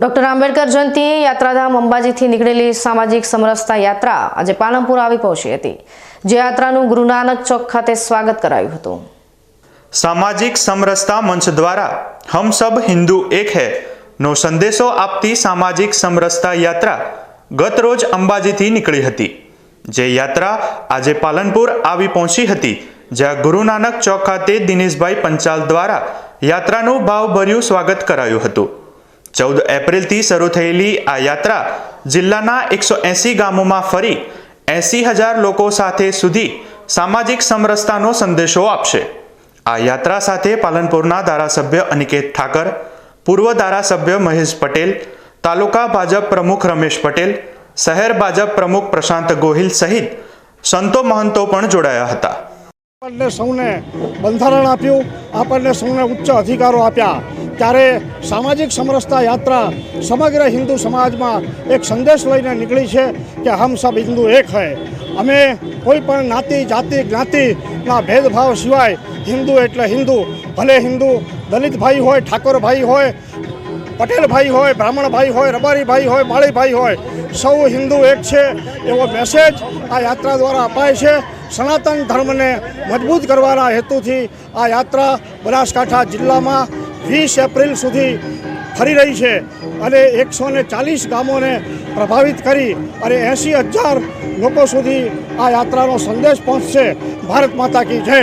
Doctor Ambedkar Jayanti યાત્રાધામ અંબાજીથી નીકળેલી સામાજિક સમરસતા યાત્રા આજે પાલનપુર આવી પહોંચી હતી. જે યાત્રાનું ગુરુ નાનક ચોક ખાતે સ્વાગત કરાયું હતું. સામાજિક સમરસતા મંચ દ્વારા હમ સબ હિન્દુ એક હે, નો સંદેશો આપતી સામાજિક સમરસતા યાત્રા ગત રોજ અંબાજીથી નીકળી હતી. જે યાત્રા આજે પાલનપુર આવી પહોંચી હતી, જ્યાં ગુરુ નાનક ચોક ખાતે દિનેશભાઈ પંચાલ દ્વારા યાત્રાનું ભાવભર્યું સ્વાગત કરાયું હતું. ચૌદ એપ્રિલથી શરૂ થયેલી આ યાત્રા જિલ્લાના એકસો એંસી ગામોમાં ફરી એંસી હજાર લોકો સાથે સુધી સામાજિક સમરસતાનો સંદેશો આપશે. આ યાત્રા સાથે પાલનપુરના ધારાસભ્ય અનિકેત ઠાકર, પૂર્વ ધારાસભ્ય મહેશ પટેલ, તાલુકા ભાજપ પ્રમુખ રમેશ પટેલ, શહેર ભાજપ પ્રમુખ પ્રશાંત ગોહિલ સહિત સંતો મહંતો પણ જોડાયા હતા. આપણને સૌને બંધારણ આપ્યું, આપણને સૌને ઉચ્ચ અધિકારો આપ્યા. ત્યારે સામાજિક સમરસતા યાત્રા સમગ્ર હિન્દુ સમાજમાં એક સંદેશ લઈને નીકળી છે કે હમ સબ હિન્દુ એક હૈ. અમે કોઈ પણ નાતિ, જાતિ, જ્ઞાતિના ભેદભાવ સિવાય હિન્દુ એટલે હિન્દુ. ભલે હિન્દુ દલિત ભાઈ હોય ઠાકોર ભાઈ હોય પટેલ ભાઈ હોય બ્રાહ્મણ ભાઈ હોય રબારી ભાઈ હોય માળી ભાઈ હોય, સૌ હિન્દુ એક છે એવો મેસેજ આ યાત્રા દ્વારા અપાય છે. સનાતન ધર્મને મજબૂત કરવાના હેતુથી આ યાત્રા બનાસકાંઠા જિલ્લામાં વીસ એપ્રિલ સુધી ફરી રહી છે અને એકસો ને ચાલીસ ગામોને પ્રભાવિત કરી અને એંસી હજાર લોકો સુધી આ યાત્રાનો સંદેશ પહોંચશે. ભારત માતા કી જય.